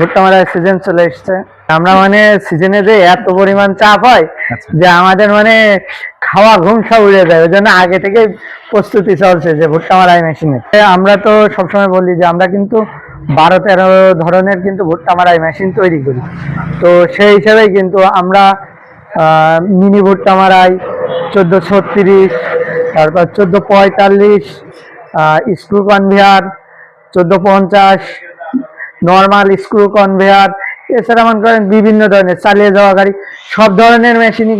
ভুট্টা মারার সিজন চলে এসছে। আমরা মানে সিজনে যে এত পরিমাণ চাপ হয় আচ্ছা। যে আমাদের মানে খাওয়া ঘুম সব উড়ে যায়। ওই জন্য আগে থেকে প্রস্তুতি চলছে যে ভুট্টা মারাই মেশিনে আমরা তো সবসময় বলি যে আমরা কিন্তু বারো তেরো ধরনের কিন্তু ভুট্টা মারাই মেশিন তৈরি করি। তো সেই হিসাবেই কিন্তু আমরা মিনি ভুট্টা মারাই চোদ্দ ছত্রিশ তারপর চোদ্দ পঁয়তাল্লিশ স্ক্রু কনভেয়ার চোদ্দ পঞ্চাশ নর্মাল স্ক্রু কনভেয়ার এছাড়া মনে করেন বিভিন্ন ধরনের চালিয়ে যাওয়া গাড়ি, সব ধরনের মেশিনই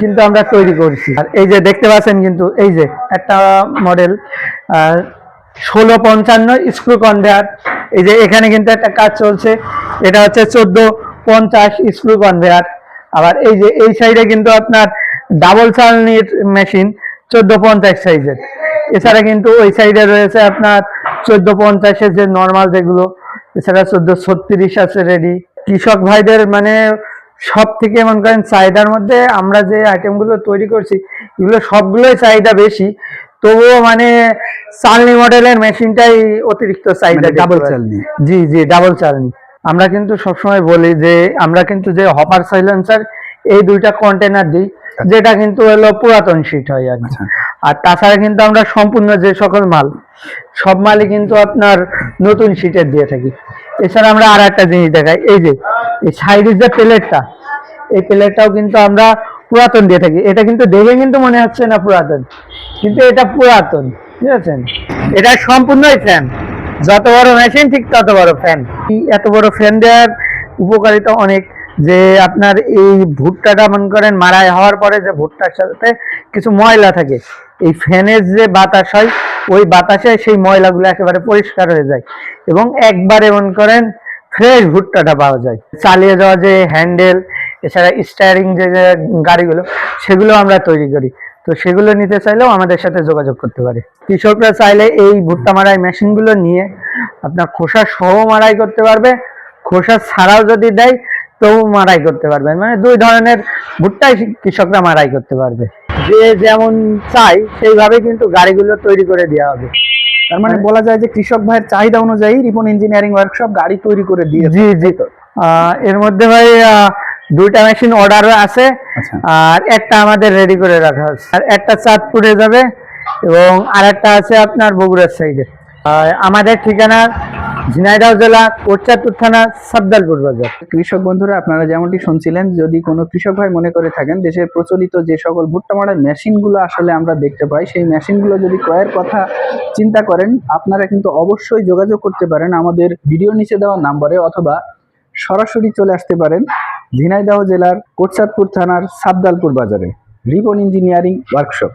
কিন্তু আমরা তৈরি করছি। আর এই যে দেখতে পাচ্ছেন কিন্তু, এই যে একটা মডেল ষোলো পঞ্চান্ন স্ক্রু কনভেয়ার এই যে এখানে কিন্তু একটা কাজ চলছে, এটা হচ্ছে চোদ্দ পঞ্চাশ স্ক্রু কনভেয়ার আবার এই যে এই সাইডে কিন্তু আপনার ডাবল চালনির মেশিন চোদ্দ পঞ্চাশ সাইজের এছাড়া কিন্তু ওই সাইডে রয়েছে আপনার চোদ্দ পঞ্চাশের যে নর্মাল যেগুলো এছাড়া চোদ্দ ছত্রিশ আছে রেডি কৃষক ভাইদের মানে সব থেকে মনে করেন চাহিদার মধ্যে আমরা যে আইটেমগুলো তৈরি করছি এগুলো সবগুলোই চাহিদা বেশি তবুও মানে চালনি মডেলের মেশিনটাই অতিরিক্ত চাহিদা মানে দেখতে পাই। চালনি। জি জি ডাবল চালনি আমরা কিন্তু সবসময় বলি যে আমরা কিন্তু যে হপার সাইলেন্সার এই দুইটা কন্টেনার দিই যেটা কিন্তু হলো পুরাতন শীট হয় আর। আচ্ছা। আর তাছাড়া কিন্তু আমরা সম্পূর্ণ যে সকল মাল, সব মালই কিন্তু আপনার নতুন শীটের দিয়ে থাকি। এছাড়া আমরা আর একটা জিনিস দেখাই, এই যে, এই সাইডের যে প্লেটটা, এই প্লেটটাও কিন্তু আমরা পুরাতন দিয়ে থাকি। এটা কিন্তু দেখে কিন্তু মনে হচ্ছে না পুরাতন, কিন্তু এটা পুরাতন, ঠিক আছে? এটা সম্পূর্ণই ফ্যান যত বড় মেশিন ঠিক তত বড় ফ্যান এত বড় ফ্যান দেওয়ার উপকারিতা অনেক, যে আপনার এই ভুট্টাটা, মনে করেন মারাই হওয়ার পরে যে ভুট্টার সাথে কিছু ময়লা থাকে এই ফ্যানের যে বাতাস হয়, ওই বাতাসে সেই ময়লাগুলো একেবারে পরিষ্কার হয়ে যায় এবং একবারে মনে করেন ফ্রেশ ভুট্টাটা পাওয়া যায়। চালিয়ে যাওয়া যে হ্যান্ডেল, এছাড়া স্টারিং যে গাড়িগুলো, সেগুলো আমরা তৈরি করি। তো সেগুলো নিতে চাইলেও আমাদের সাথে যোগাযোগ করতে পারে। কৃষকরা চাইলে এই ভুট্টা মারাই মেশিনগুলো নিয়ে আপনার খোসা সহ মারাই করতে পারবে। খোসা ছাড়াও যদি দেয়, তবু মারাই করতে পারবে। মানে দুই ধরনের ভুট্টাই কৃষকরা মারাই করতে পারবে। যে যেমন চাই সেইভাবে কিন্তু গাড়িগুলো তৈরি করে দেওয়া হবে। তার মানে বলা যায় যে কৃষক ভাইয়ের চাহিদা অনুযায়ী রিপন ইঞ্জিনিয়ারিং ওয়ার্কশপ গাড়ি তৈরি করে দিয়ে জি জি আহ, এর মধ্যে ভাই দুইটা মেশিন অর্ডারও আছে আচ্ছা। আর একটা আমাদের রেডি করে রাখা আছে আর একটা চাঁদপুরে যাবে এবং আর একটা আছে আপনার বগুড়ার সাইডে আমাদের ঠিকানা ঝিনাইদহ জেলা কোটচাঁদপুর থানা সাবদালপুর বাজার। কৃষক বন্ধুরা, আপনারা যেমনটি শুনছিলেন, যদি কোনো কৃষক ভাই মনে করে থাকেন, দেশের প্রচলিত যে সকল ভুট্টা মারার মেশিনগুলো আসলে আমরা দেখতে পাই, সেই মেশিনগুলো যদি ক্রয়ের কথা চিন্তা করেন, আপনারা কিন্তু অবশ্যই যোগাযোগ করতে পারেন আমাদের ভিডিও নিচে দেওয়া নাম্বারে অথবা সরাসরি চলে আসতে পারেন ঝিনাইদহ জেলার কোটচাঁদপুর থানার সাবদালপুর বাজারে। Ribbon engineering workshop.